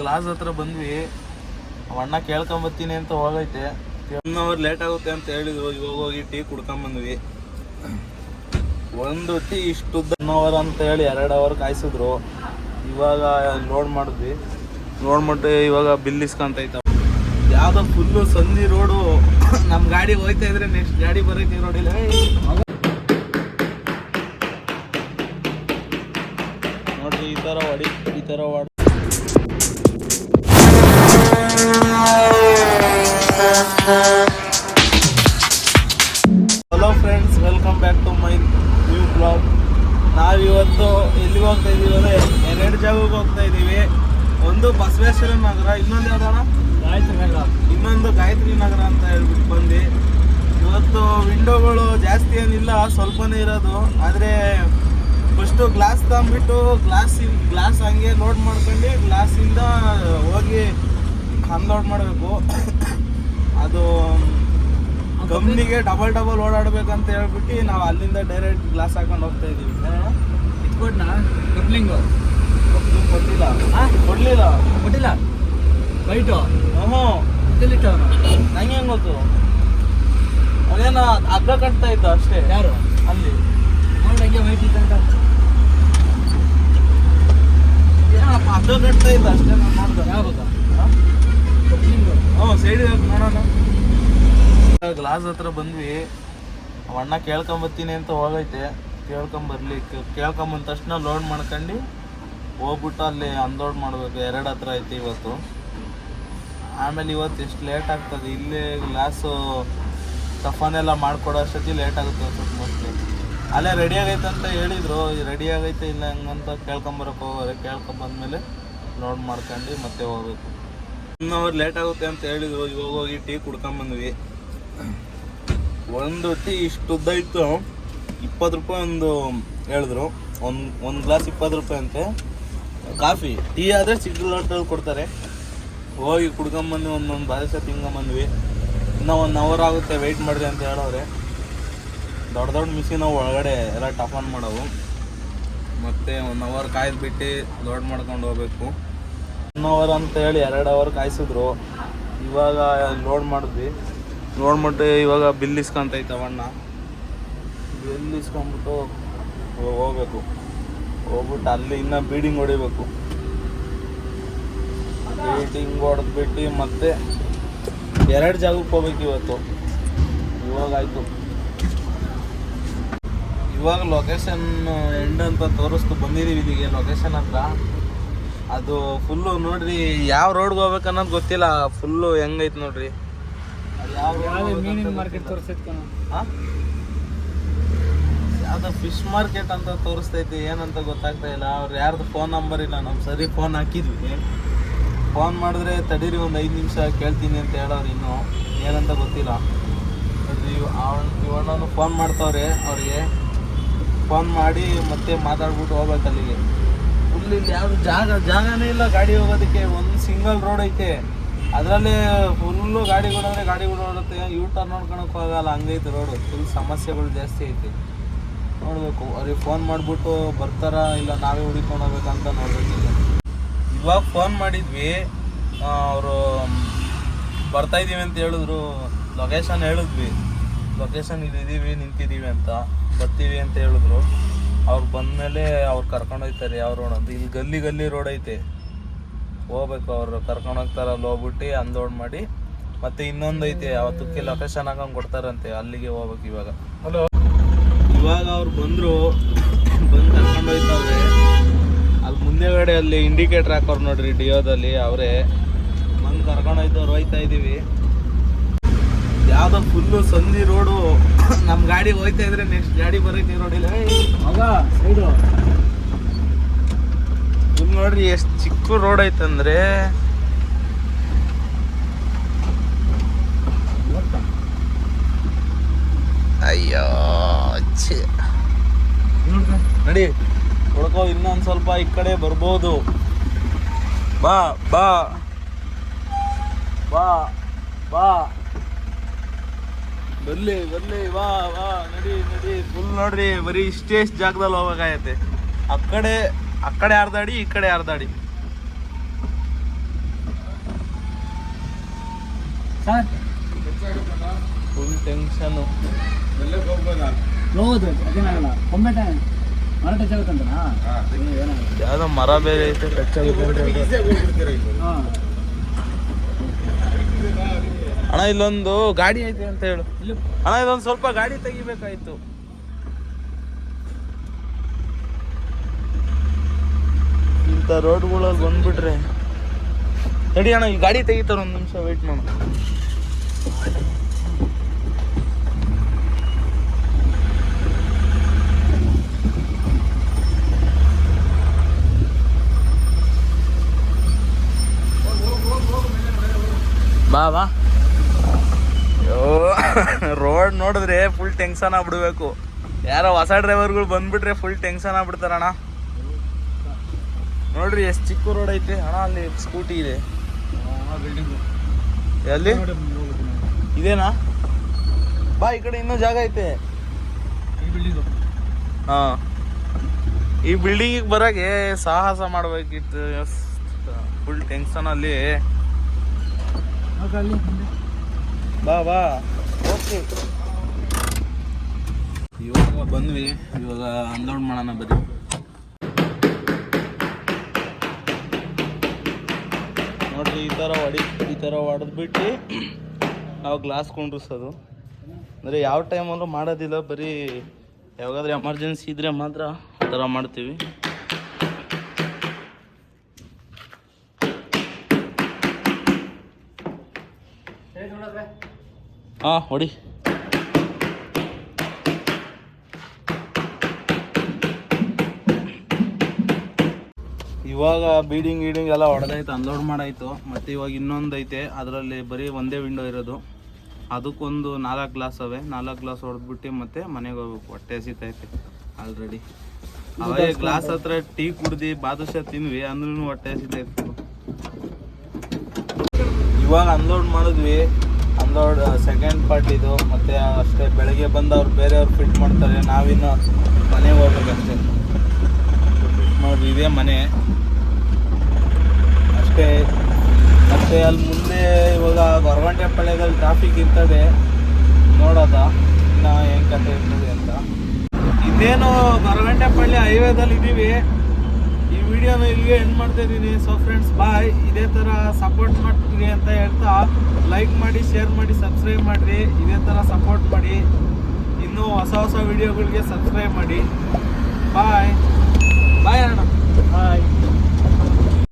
Glass ಹತ್ರ ಬಂದ್ವಿ. ಅಣ್ಣ ಕೇಳ್ಕೊಂಬತ್ತೀನಿ ಅಂತ ಹೋಗೈತೆ. ಒನ್ ಅವರ್ ಲೇಟ್ ಆಗುತ್ತೆ ಅಂತ ಹೇಳಿದ್ರು. ಇವಾಗ ಹೋಗಿ ಟೀ ಕುಡ್ಕೊಂಬಂದ್ವಿ ಒಂದು ಟೀ ಇಷ್ಟು ಒನ್ ಅವರ್ ಅಂತ ಹೇಳಿ ಎರಡು ಅವರ್ ಕಾಯಿಸಿದ್ರು. ಇವಾಗ ಲೋಡ್ ಮಾಡಿದ್ವಿ. ಲೋಡ್ ಮಾಡಿ ಇವಾಗ ಬಿಲ್ ಇಸ್ಕೊಂತೈತ. ಯಾವುದೋ ಫುಲ್ಲು ಸಂಧಿ ರೋಡು ನಮ್ಮ ಗಾಡಿ ಹೋಯ್ತಾ ಇದ್ರೆ ನೆಕ್ಸ್ಟ್ ಗಾಡಿ ಬರೈತಿ ರೋಡಿಲ್ಲ ನೋಡ್ರಿ ಈ ಥರ ಹೊಡಿ, ಈ ಥರ ಹೊಡಿ ಬಸವೇಶ್ವರ ನಗರ ಇನ್ನೊಂದು ಯಾವ್ದಣ ಗಾಯತ್ರಿ ನಗರ. ಇನ್ನೊಂದು ಗಾಯತ್ರಿ ನಗರ ಅಂತ ಹೇಳ್ಬಿಟ್ಟು ಬಂದು ಇವತ್ತು ವಿಂಡೋಗಳು ಜಾಸ್ತಿ ಏನಿಲ್ಲ ಸ್ವಲ್ಪನೇ ಇರೋದು. ಆದರೆ ಫಸ್ಟು ಗ್ಲಾಸ್ ತಂದ್ಬಿಟ್ಟು ಗ್ಲಾಸ್ ಗ್ಲಾಸ್ ಹಂಗೆ ಲೋಡ್ ಮಾಡ್ಕೊಂಡು ಗ್ಲಾಸಿಂದ ಹೋಗಿ ಅನ್ಲೋಡ್ ಮಾಡಬೇಕು. ಅದು ಕಂಪ್ನಿಗೆ ಡಬಲ್ ಡಬಲ್ ಓಡಾಡ್ಬೇಕಂತ ಹೇಳ್ಬಿಟ್ಟು ನಾವು ಅಲ್ಲಿಂದ ಡೈರೆಕ್ಟ್ ಗ್ಲಾಸ್ ಹಾಕೊಂಡು ಹೋಗ್ತಾ ಇದೀವಿ. ಇಟ್ಕೊಡ್ನಾ ಕಪ್ಲಿಂಗು? ಕೊಟ್ಟಿಲ್ಲ? ಕೊಡ್ಲಿಲ್ಲ. ಕೊಟ್ಟಿಲ್ಲ? ವೈಟು ಹ್ಞೂ ಇಟ್ಟವನು ನಂಗೆ ಹೆಂಗ್ ಗೊತ್ತು? ಅದೇನ ಹಗ್ಗ ಕಟ್ತಾ ಇದ್ದ ಅಷ್ಟೇ. ಯಾರು? ಅಲ್ಲಿ. ಹಂಗೆ ವೈಟ್ ಇತ್ತಂತ ಏನಪ್ಪ ಹಗ್ಗ ಕಟ್ತಾ ಇದ್ದ ಅಷ್ಟೇ ನಾನು ನೋಡ್ದೆ ಯಾರು ಹ್ಞೂ ಸೈಡ್ ನೋಡೋಣ. ಗ್ಲಾಸ್ ಹತ್ರ ಬಂದ್ವಿ. ಅಣ್ಣ ಕೇಳ್ಕೊಂಬತ್ತೀನಿ ಅಂತ ಹೋಗೈತೆ. ಕೇಳ್ಕೊಂಬರ್ಲಿ ಕೇಳ್ಕೊಂಬಂದ ತಕ್ಷಣ ಲೋಡ್ ಮಾಡ್ಕೊಂಡು ಹೋಗ್ಬಿಟ್ಟು ಅಲ್ಲಿ ಅನ್ಲೋಡ್ ಮಾಡಬೇಕು. ಎರಡು ಹತ್ರ ಐತಿ ಇವತ್ತು. ಆಮೇಲೆ ಇವತ್ತು ಎಷ್ಟು ಲೇಟ್ ಆಗ್ತದೆ. ಇಲ್ಲೇ ಗ್ಲಾಸು ಟಫನೆಲ್ಲ ಮಾಡ್ಕೊಡೋ ಅಷ್ಟೊತ್ತಿ ಲೇಟ್ ಆಗುತ್ತೆ ಅನ್ಸುತ್ತೆ ಮೋಸ್ಟ್ಲಿ ಅಲ್ಲೇ ರೆಡಿ ಆಗೈತೆ ಅಂತ ಹೇಳಿದರು. ರೆಡಿ ಆಗೈತೆ ಇಲ್ಲ ಹಂಗಂತ ಕೇಳ್ಕೊಂಬರಕ್ಕೆ ಹೋಗೋರೆ. ಕೇಳ್ಕೊಂಬಂದ್ಮೇಲೆ ಲೋಡ್ ಮಾಡ್ಕೊಂಡು ಮತ್ತೆ ಹೋಗಬೇಕು. ಇನ್ನು ಅವ್ರು ಲೇಟ್ ಆಗುತ್ತೆ ಅಂತ ಹೇಳಿದರು. ಇವಾಗ ಹೋಗಿ ಟೀ ಕುಡ್ಕೊಂಬಂದ್ವಿ ಒಂದು ಟೀ ಇಷ್ಟುದ್ದ ಇತ್ತು. ಇಪ್ಪತ್ತು ರೂಪಾಯಿ ಒಂದು ಹೇಳಿದ್ರು. ಒಂದು ಒಂದು ಗ್ಲಾಸ್ ಇಪ್ಪತ್ತು ರೂಪಾಯಿ ಅಂತೆ. ಕಾಫಿ, ಟೀ ಆದರೆ ಸಿಗ್ನಲ್ ಲೋಟಲ್ಲಿ ಕೊಡ್ತಾರೆ. ಹೋಗಿ ಕುಡ್ಕೊಂಬಂದು ಒಂದೊಂದು ಬಾದಶ ತಿನ್ಕೊಂಬಂದ್ವಿ ಇನ್ನೂ ಒನ್ ಅವರ್ ಆಗುತ್ತೆ ವೆಯ್ಟ್ ಮಾಡಿದೆ ಅಂತ ಹೇಳೋರೆ ದೊಡ್ಡ ದೊಡ್ಡ ಮಿಷಿನ್ ಒಳಗಡೆ ಎಲ್ಲ ಆನ್ ಮಾಡೋವು. ಮತ್ತೆ ಒನ್ ಅವರ್ ಕಾಯ್ದು ಬಿಟ್ಟು ಲೋಡ್ ಮಾಡ್ಕೊಂಡು ಹೋಗ್ಬೇಕು. ಒನ್ ಅವರ್ ಅಂತ ಹೇಳಿ ಎರಡು ಅವರ್ ಕಾಯಿಸಿದ್ರು. ಇವಾಗ ಲೋಡ್ ಮಾಡಿದ್ವಿ. ಲೋಡ್ ಮಾಡಿ ಇವಾಗ ಬಿಲ್ ಇಸ್ಕೊಂತೈತೆ ಅವಣ್ಣ ಬಿಲ್ ಇಸ್ಕೊಂಬಿಟ್ಟು ಹೋಗ್ಬೇಕು. ಹೋಗ್ಬಿಟ್ಟು ಅಲ್ಲಿ ಇನ್ನ ಬೀಡಿಂಗ್ ಹೊಡಿಬೇಕು. ಬೀಡಿಂಗ್ ಹೊಡೆದ್ಬಿಟ್ಟು ಮತ್ತೆ ಎರಡು ಜಾಗಕ್ಕೆ ಹೋಗ್ಬೇಕು ಇವತ್ತು. ಇವಾಗ ಆಯ್ತು. ಇವಾಗ ಲೊಕೇಶನ್ ಎಂಡ್ ಅಂತ ತೋರಿಸ್ತು ಬಂದಿದ್ದೀವಿ ಇಲ್ಲಿಗೆ ಲೊಕೇಶನ್ ಹತ್ರ. ಅದು ಫುಲ್ಲು ನೋಡ್ರಿ ಯಾವ ರೋಡ್ಗೆ ಹೋಗ್ಬೇಕು ಅನ್ನೋದು ಗೊತ್ತಿಲ್ಲ. ಫುಲ್ಲು ಹೆಂಗೈತೆ ನೋಡ್ರಿ. ಯಾವ ಮೀನಿನ ಮಾರ್ಕೆಟ್ ಹಾ? ಫಿಶ್ ಮಾರ್ಕೆಟ್ ಅಂತ ತೋರಿಸ್ತೈತಿ, ಏನಂತ ಗೊತ್ತಾಗ್ತಾ ಇಲ್ಲ. ಅವ್ರು ಯಾರ್ದು ಫೋನ್ ನಂಬರ್ ಇಲ್ಲ ನಮ್ಮ ಸರಿ ಫೋನ್ ಹಾಕಿದ್ವಿ. ಫೋನ್ ಮಾಡಿದ್ರೆ ತಡೀರಿ ಒಂದು ಐದು ನಿಮಿಷ ಕೇಳ್ತೀನಿ ಅಂತ ಹೇಳೋರು ಇನ್ನು. ಏನಂತ ಗೊತ್ತಿಲ್ಲ. ಅದು ಇವ್ ಇವಣ್ಣನು ಫೋನ್ ಮಾಡ್ತಾವ್ರೆ ಅವ್ರಿಗೆ. ಫೋನ್ ಮಾಡಿ ಮತ್ತೆ ಮಾತಾಡ್ಬಿಟ್ಟು ಹೋಗ್ಬೇಕು ಅಲ್ಲಿಗೆ. ಫುಲ್ ಇಲ್ಲಿ ಯಾವುದು ಜಾಗ, ಜಾಗನೇ ಇಲ್ಲ ಗಾಡಿ ಹೋಗೋದಕ್ಕೆ. ಒಂದು ಸಿಂಗಲ್ ರೋಡ್ ಐತೆ. ಅದರಲ್ಲಿ ಫುಲ್ಲು ಗಾಡಿಗಳು ಅಂದರೆ ಗಾಡಿಗಳು ಓಡುತ್ತೆ ಯೂ ಟರ್ನ್ ನೋಡ್ಕೊಳಕ್ಕೆ ಹೋಗಲ್ಲ, ಹಂಗೈತೆ ರೋಡು ಫುಲ್ ಸಮಸ್ಯೆಗಳು ಜಾಸ್ತಿ ಐತಿ. ನೋಡಬೇಕು. ಅವ್ರಿಗೆ ಫೋನ್ ಮಾಡಿಬಿಟ್ಟು ಬರ್ತಾರಾ ಇಲ್ಲ ನಾವೇ ಹುಡುಕೊಂಡು ಹೋಗ್ಬೇಕಂತ ನೋಡ್ಬೇಕಿಲ್ಲ ಇವಾಗ ಫೋನ್ ಮಾಡಿದ್ವಿ. ಅವರು ಬರ್ತಾ ಇದೀವಿ ಅಂತ ಹೇಳಿದ್ರು. ಲೊಕೇಶನ್ ಹೇಳಿದ್ವಿ. ಲೊಕೇಶನ್ ಇಲ್ಲಿದ್ದೀವಿ ನಿಂತಿದ್ದೀವಿ ಅಂತ. ಬರ್ತೀವಿ ಅಂತ ಹೇಳಿದ್ರು. ಅವ್ರು ಬಂದಮೇಲೆ ಅವ್ರು ಕರ್ಕೊಂಡು ಹೋಗ್ತಾರೆ. ಯಾವ ರೋಡ್ ಅಂತ. ಇಲ್ಲಿ ಗಲ್ಲಿ ಗಲ್ಲಿ ರೋಡ್ ಐತೆ. ಹೋಗ್ಬೇಕು ಅವರು. ಕರ್ಕೊಂಡು ಹೋಗ್ತಾರಲ್ಲ ಹೋಗ್ಬಿಟ್ಟು ಅನ್ಲೋಡ್ ಮಾಡಿ. ಮತ್ತೆ ಇನ್ನೊಂದು ಐತೆ. ಅವತ್ತಕ್ಕೆ ಲೊಕೇಶನ್ ಹಾಕಂಗೆ ಕೊಡ್ತಾರಂತೆ. ಅಲ್ಲಿಗೆ ಹೋಗ್ಬೇಕು ಇವಾಗ. ಹಲೋ ಇವಾಗ ಅವ್ರು ಬಂದರು, ಬಂದು ಕರ್ಕೊಂಡು ಹೋಯ್ತವ್ರೆ. ಅಲ್ಲಿ ಮುಂದೆಗಡೆ ಅಲ್ಲಿ ಇಂಡಿಕೇಟರ್ ಹಾಕೋರು ನೋಡ್ರಿ ಡಿಯೋದಲ್ಲಿ ಅವರೇ. ಬಂದು ಕರ್ಕೊಂಡು ಹೋಯ್ತವ್ರು ಹೋಯ್ತಾ ಇದ್ದೀವಿ ಯಾವುದೋ ಫುಲ್ಲು ಸಂಧಿ ರೋಡು ನಮ್ಮ ಗಾಡಿ ಹೋಯ್ತಾ ಇದ್ರೆ ನೆಕ್ಸ್ಟ್ ಗಾಡಿ ಬರೈತಿ ನೋಡಿಲ್ಲ. ಮಗ ಸೈಡು ಫುಲ್ ನೋಡ್ರಿ ಎಷ್ಟು ಚಿಕ್ಕ ರೋಡ್ ಐತಂದ್ರೆ. ಅಯ್ಯೋ ನಡಿ. ಹುಡ್ಕೋ ಇನ್ನೊಂದು ಸ್ವಲ್ಪ ಈ ಕಡೆ ಬರ್ಬೋದು. ಬಾ ಬಾ. ಬಾ ಬಾ. ಬರ್ಲಿ ಬರ್ಲಿ ಬಾ ಬಾ. ನಡಿ ನಡಿ. ಫುಲ್ ನೋಡ್ರಿ ಬರೀ ಇಷ್ಟೇ ಇಷ್ಟು ಜಾಗದಲ್ಲಿ ಹೋಗಬೇಕಾಗತ್ತೆ ಆ ಕಡೆ ಆ ಕಡೆ ಆರ್ದಾಡಿ ಈ ಕಡೆ ಆರ್ದಾಡಿ. ಸರ್. ಫುಲ್ ಟೆನ್ಷನ್ ಅದೇನಾಗಲ್ಲ. ಮರ ಟಚ್ ಆಗುತ್ತಂತನಾ? ಏನಾಗಲ್ಲ. ಯಾವ್ದೋ ಮರ ಬೇರೆ ಐತೆ ಟಚ್ ಆಗುತ್ತೆ ಹಾಂ. ಅಣ್ಣ ಇಲ್ಲೊಂದು ಗಾಡಿ ಐತೆ ಅಂತ ಹೇಳು. ಅಣ್ಣ ಇದೊಂದು ಸ್ವಲ್ಪ ಗಾಡಿ ತೆಗಿಬೇಕಾಯ್ತು. ಇಂಥ ರೋಡ್ಗಳಲ್ಲಿ ಬಂದ್ಬಿಟ್ರೆ. ನಡಿ ಅಣ್ಣ ಈ ಗಾಡಿ ತೆಗಿತಾರೆ ಒಂದು ನಿಮಿಷ ವೆಯ್ಟ್ ಮಾಡು. ಬಾ ಬಾ. ಅಯ್ಯೋ ರೋಡ್ ನೋಡಿದ್ರೆ ಫುಲ್ ಟೆನ್ಷನ್ ಆಗ್ಬಿಡ್ಬೇಕು. ಯಾರೋ ಹೊಸ ಡ್ರೈವರ್ಗಳು ಬಂದ್ಬಿಟ್ರೆ ಫುಲ್ ಟೆನ್ಷನ್ ಆಗ್ಬಿಡ್ತಾರಣ್ಣ ನೋಡ್ರಿ ಎಷ್ಟು ಚಿಕ್ಕ ರೋಡ್ ಐತೆ. ಅಣ್ಣ, ಅಲ್ಲಿ ಸ್ಕೂಟಿ ಇದೆ. ಎಲ್ಲಿ? ಇದೇನಾ? ಬಾ, ಈ ಕಡೆ ಇನ್ನೂ ಜಾಗ ಐತೆ. ಹಾಂ. ಈ ಬಿಲ್ಡಿಂಗಿಗೆ ಬರೋಕ್ಕೆ ಸಾಹಸ ಮಾಡ್ಬೇಕಿತ್ತು. ಫುಲ್ ಟೆನ್ಷನ್ ಅಲ್ಲಿ ನೋಡ್ರಿ ಅಲ್ಲಿ ಹಿಂದೆ. ಬಾ ಬಾ. ಓಕೆ. ಇವಾಗ ಬಂದ್ವಿ. ಇವಾಗ ಅನ್ಲೋಡ್ ಮಾಡೋಣ ಬರೀ ನೋಡ್ರಿ, ಈ ಥರ ಹೊಡಿ, ಈ ಥರ ಹೊಡೆದ್ಬಿಟ್ಟು ನಾವು ಗ್ಲಾಸ್ ಕುಂಡ್ರಿಸೋದು. ಅಂದರೆ ಯಾವ ಟೈಮಲ್ಲೂ ಮಾಡೋದಿಲ್ಲ, ಬರೀ ಯಾವಾಗಾದ್ರೂ ಎಮರ್ಜೆನ್ಸಿ ಇದ್ದರೆ ಮಾತ್ರ ಆ ಥರ ಮಾಡ್ತೀವಿ. ಹಾಂ ಹೊಡಿ. ಇವಾಗ ಬೀಡಿಂಗ್ ಗೀಡಿಂಗ್ ಎಲ್ಲ ಹೊಡೆದೈತೆ ಅನ್ಲೋಡ್ ಮಾಡಾಯಿತು. ಮತ್ತು ಇವಾಗ ಇನ್ನೊಂದು ಐತೆ ಅದರಲ್ಲಿ ಬರೀ ಒಂದೇ ವಿಂಡೋ ಇರೋದು. ಅದಕ್ಕೊಂದು ನಾಲ್ಕು ಗ್ಲಾಸ್ ಅವೆ. ನಾಲ್ಕು ಗ್ಲಾಸ್ ಹೊಡೆದ್ಬಿಟ್ಟು ಮತ್ತೆ ಮನೆಗೆ ಹೋಗ್ಬೇಕು. ಹೊಟ್ಟೆ ಹಸಿತೈತೆ ಆಲ್ರೆಡಿ ಅವೇ ಗ್ಲಾಸ್ ಹತ್ರ ಟೀ ಕುಡ್ದು ಬಾದುಷ ತಿನ್ವಿ ಅಂದ್ರೂ ಹೊಟ್ಟೆ ಹಸಿತೈತೆ ಇವಾಗ ಅನ್ಲೋಡ್ ಮಾಡಿದ್ವಿ. ಅನ್ಲೋಡ್ ಸೆಕೆಂಡ್ ಪಾರ್ಟ್ ಇದು. ಮತ್ತೆ ಅಷ್ಟೇ ಬೆಳಗ್ಗೆ ಬಂದು ಅವ್ರು ಬೇರೆಯವ್ರು ಫಿಟ್ ಮಾಡ್ತಾರೆ. ನಾವಿನ್ನು ಮನೆಗೆ ಹೋಗ್ಬೇಕಷ್ಟೇ. ಫಿಟ್ ಮಾಡಿದ್ವಿ ಇದೇ ಮನೆ. ಅಷ್ಟೇ. ಮತ್ತೆ ಅಲ್ಲಿ ಮುಂದೆ ಇವಾಗ ಗೊರವಂಟೆ ಪಾಳ್ಯದಲ್ಲಿ ಟ್ರಾಫಿಕ್ ಇರ್ತದೆ. ನೋಡೋದ? ಇನ್ನು ಹೆಂಗೆ ಕತೆ ಇರ್ತದೆ ಅಂತ. ಇದೇನು ಪಳ್ಳಿ ಹೈವೇದಲ್ಲಿ ಇದ್ದೀವಿ ವಿಡಿಯೋನ ಇಲ್ಲಿಗೆ ಎಂಡ್ ಮಾಡ್ತಾ ಇದ್ದೀನಿ. ಸೊ ಫ್ರೆಂಡ್ಸ್ ಬಾಯ್ ಇದೇ ಥರ ಸಪೋರ್ಟ್ ಮಾಡ್ತೀರಿ ಅಂತ ಹೇಳ್ತಾ ಲೈಕ್ ಮಾಡಿ ಶೇರ್ ಮಾಡಿ ಸಬ್ಸ್ಕ್ರೈಬ್ ಮಾಡಿರಿ. ಇದೇ ಥರ ಸಪೋರ್ಟ್ ಮಾಡಿ. ಇನ್ನೂ ಹೊಸ ಹೊಸ ವಿಡಿಯೋಗಳಿಗೆ ಸಬ್ಸ್ಕ್ರೈಬ್ ಮಾಡಿ. ಬಾಯ್ ಬಾಯ್ ಅಣ್ಣ. ಹಾಯ್